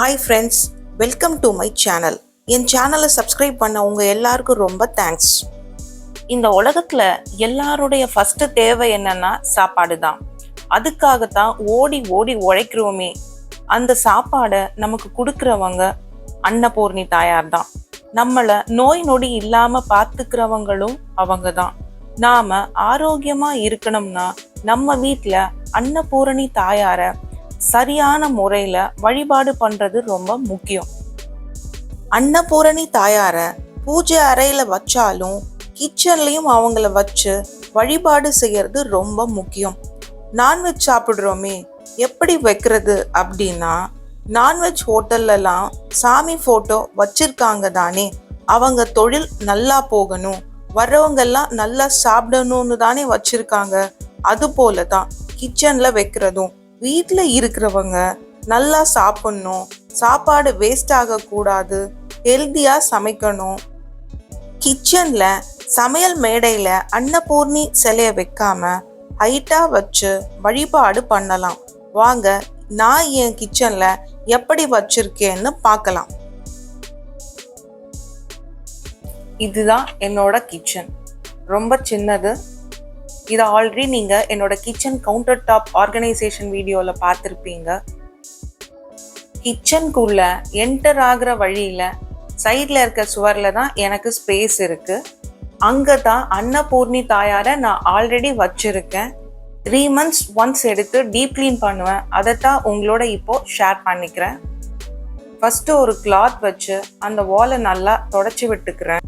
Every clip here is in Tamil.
Hi friends welcome to my channel என் சேனலை சப்ஸ்கிரைப் பண்ண உங்கள் எல்லாருக்கும் ரொம்ப தேங்க்ஸ் இந்த உலகத்தில் எல்லாருடைய ஃபஸ்ட்டு தேவை என்னன்னா சாப்பாடு தான் அதுக்காகத்தான் ஓடி ஓடி உழைக்கிறோமே. அந்த சாப்பாடை நமக்கு கொடுக்குறவங்க அன்னபூர்ணி தாயார் தான் நம்மளை நோய் நொடி இல்லாமல் பார்த்துக்கிறவங்களும் அவங்க தான் நாம் ஆரோக்கியமாக இருக்கணும்னா நம்ம வீட்டில் அன்னபூரணி தாயாரை சரியான முறையில் வழிபாடு பண்ணுறது ரொம்ப முக்கியம். அன்னபூரணி தாயாரை பூஜை அறையில் வச்சாலும் கிச்சன்லேயும் அவங்கள வச்சு வழிபாடு செய்யறது ரொம்ப முக்கியம். நான்வெஜ் சாப்பிட்றோமே எப்படி வைக்கிறது அப்படின்னா நான்வெஜ் ஹோட்டல்லலாம் சாமி ஃபோட்டோ வச்சிருக்காங்க தானே அவங்க தொழில் நல்லா போகணும் வர்றவங்கெல்லாம் நல்லா சாப்பிடணும்னு தானே வச்சிருக்காங்க அது போல தான் கிச்சனில் வைக்கிறதும். வீட்டில் இருக்கிறவங்க நல்லா சாப்பிடணும் சாப்பாடு வேஸ்ட் ஆகக்கூடாது ஹெல்த்தியாக சமைக்கணும். கிச்சனில் சமையல் மேடையில் அன்னபூர்ணி சிலையை வைக்காம ஹைட்டாக வச்சு வழிபாடு பண்ணலாம். வாங்க நான் என் கிச்சனில் எப்படி வச்சுருக்கேன்னு பார்க்கலாம். இதுதான் என்னோட கிச்சன் ரொம்ப சின்னது இதை ஆல்ரெடி நீங்கள் என்னோட கிச்சன் கவுண்டர் டாப் ஆர்கனைசேஷன் வீடியோவில் பார்த்துருப்பீங்க. கிச்சனுக்குள்ள என்டர் ஆகிற வழியில் சைடில் இருக்க சுவரில் தான் எனக்கு ஸ்பேஸ் இருக்குது அங்கே தான் அன்னபூர்ணி தாயாரை நான் ஆல்ரெடி வச்சுருக்கேன். த்ரீ மந்த்ஸ் ஒன்ஸ் எடுத்து டீப் க்ளீன் பண்ணுவேன். அதை தான் உங்களோட இப்போ ஷேர் பண்ணிக்கிறேன். ஃபஸ்ட்டு ஒரு கிளாத் வச்சு அந்த வாலை நல்லா தொடச்சி விட்டுக்கிறேன்.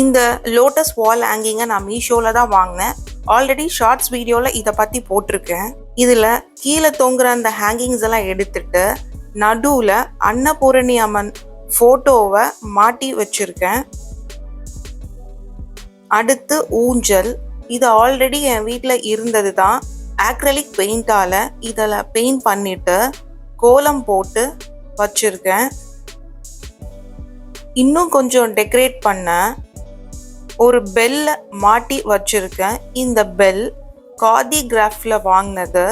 இந்த லோட்டஸ் வால் ஹேங்கிங்கை நான் மீஷோவில் தான் வாங்கினேன். ஆல்ரெடி ஷார்ட்ஸ் வீடியோவில் இதை பற்றி போட்டிருக்கேன். இதில் கீழே தொங்குற அந்த ஹேங்கிங்ஸ் எல்லாம் எடுத்துட்டு நடுவில் அன்னபூரணி அம்மன் ஃபோட்டோவை மாட்டி வச்சுருக்கேன். அடுத்து ஊஞ்சல். இது ஆல்ரெடி என் வீட்டில் இருந்தது தான். ஆக்ரலிக் பெயிண்டால் இதில் பெயிண்ட் பண்ணிட்டு கோலம் போட்டு வச்சுருக்கேன். இன்னும் கொஞ்சம் டெக்கரேட் பண்ண ஒரு பெல்ல மாட்டி வச்சிருக்கேன். இந்த பெல் காதி கிராஃப்ல வாங்கினது.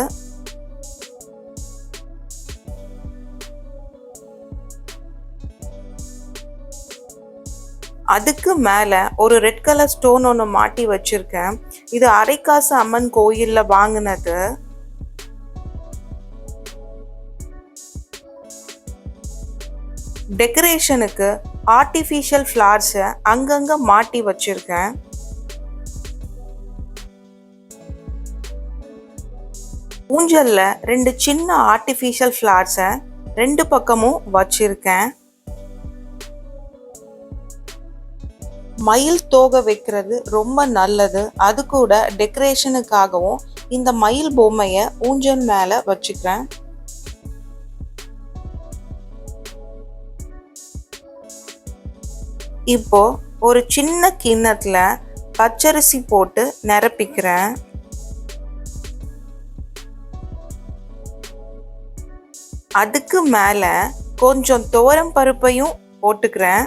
அதுக்கு மேலே ஒரு ரெட் கலர் ஸ்டோன் ஒன்று மாட்டி வச்சிருக்கேன். இது அரைக்காசு அம்மன் கோயிலில் வாங்கினது. டெக்கரேஷனுக்கு ஆர்டிஃபிஷியல் ஃப்ளார்ஸை அங்கங்கே மாட்டி வச்சிருக்கேன். ஊஞ்சல்ல ரெண்டு சின்ன ஆர்டிஃபிஷியல் ஃப்ளார்ஸை ரெண்டு பக்கமும் வச்சிருக்கேன். மயில் தோகை வைக்கிறது ரொம்ப நல்லது. அது கூட டெக்கரேஷனுக்காகவும் இந்த மயில் பொம்மையை ஊஞ்சல் மேலே வச்சுக்கிறேன். இப்போ ஒரு சின்ன கிண்ணத்தில் பச்சரிசி போட்டு நிரப்பிக்கிறேன். அதுக்கு மேலே கொஞ்சம் துவரம் பருப்பையும் போட்டுக்கிறேன்.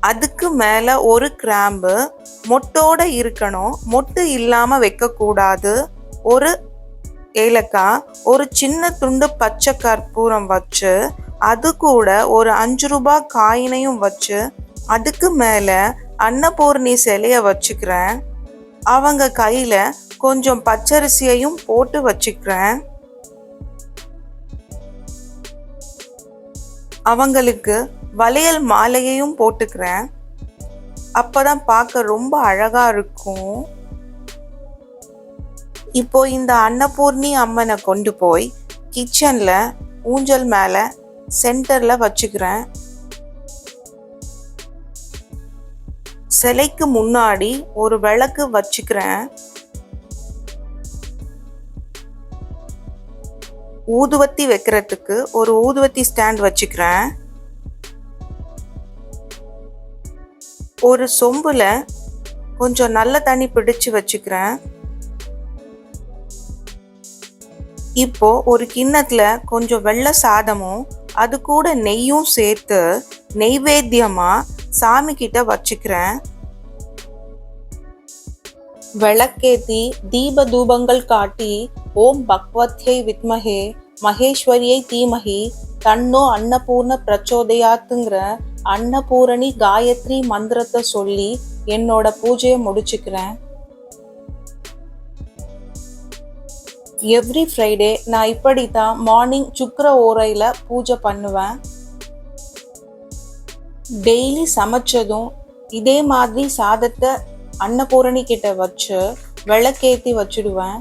அதுக்கு மேலே ஒரு கிராம்பு மொட்டோட இருக்கணும். மொட்டு இல்லாமல் வைக்கக்கூடாது. ஒரு ஏலக்காய் ஒரு சின்ன துண்டு பச்சை கற்பூரம் வச்சு அது கூட ஒரு அஞ்சு ரூபாய் காயினையும் வச்சு அதுக்கு மேலே அன்னபூர்ணி சிலைய வச்சுக்கிறேன். அவங்க கையில் கொஞ்சம் பச்சரிசியையும் போட்டு வச்சுக்கிறேன். அவங்களுக்கு வளையல் மாலையையும் போட்டுக்கிறேன். அப்பதான் பார்க்க ரொம்ப அழகாக இருக்கும். இப்போ இந்த அன்னபூர்ணி அம்மனை கொண்டு போய் கிச்சனில் ஊஞ்சல் மேலே சென்டரில் வச்சுக்கிறேன். சிலைக்கு முன்னாடி ஒரு விளக்கு வச்சுக்கிறேன். ஊதுவத்தி வைக்கிறதுக்கு ஒரு ஊதுவத்தி ஸ்டாண்ட் வச்சுக்கிறேன். ஒரு சொம்புல கொஞ்சம் நல்ல தண்ணி பிடிச்சு வச்சுக்கிறேன். இப்போ ஒரு கிண்ணத்துல கொஞ்சம் வெள்ளை சாதமும் அது கூட நெய்யும் சேர்த்து நெய்வேத்தியமா சாமி கிட்ட வச்சுக்கிறேன். விளக்கேத்தி தீப தூபங்கள் காட்டி ஓம் பக்வத்யை வித்மஹே மகேஸ்வரியை தீமஹி தன்னோ அன்னபூர்ண பிரச்சோதயாத்துங்கிற அன்னபூரணி காயத்ரி மந்திரத்தை சொல்லி என்னோட பூஜையை முடிச்சுக்கிறேன். எவ்ரி ஃப்ரைடே நான் இப்படி தான் மார்னிங் சுக்கர ஓரையில் பூஜை பண்ணுவேன். டெய்லி சமைச்சதும் இதே மாதிரி சாதத்தை அன்னபூரணி கிட்ட வச்சு விளக்கேற்றி வச்சிடுவேன்.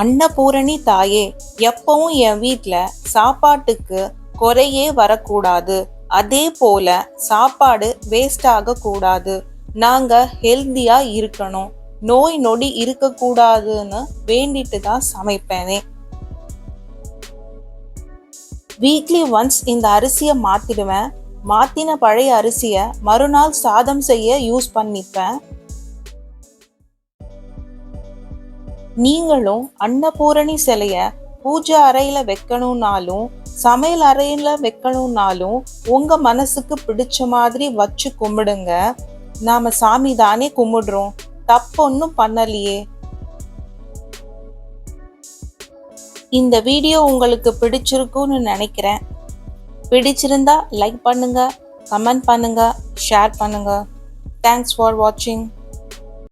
அன்னபூரணி தாயே எப்பவும் என் வீட்டில் சாப்பாட்டுக்கு குறையே வரக்கூடாது. அதே போல சாப்பாடு வேஸ்ட் ஆகக்கூடாது. நாங்கள் ஹெல்த்தியாக இருக்கணும். நோய் நொடி இருக்கக்கூடாதுன்னு வேண்டிட்டு தான் சமைப்பேனே. வீக்லி ஒன்ஸ் இந்த அரிசியை மாத்திடுவேன். மாத்தின பழைய அரிசியை மறுநாள் சாதம் செய்ய யூஸ் பண்ணிப்பேன். நீங்களும் அன்னபூரணி சிலைய பூஜை அறையில வைக்கணும்னாலும் சமையல் அறையில வைக்கணும்னாலும் உங்க மனசுக்கு பிடிச்ச மாதிரி வச்சு கும்பிடுங்க. நாம சாமி தானே கும்பிடுறோம். தப்பு ஒன்றும் பண்ணலையே. இந்த வீடியோ உங்களுக்கு பிடிச்சிருக்கும்னு நினைக்கிறேன். பிடிச்சிருந்தா லைக் பண்ணுங்க கமெண்ட் பண்ணுங்க ஷேர் பண்ணுங்க. தேங்க்ஸ் ஃபார் வாட்சிங்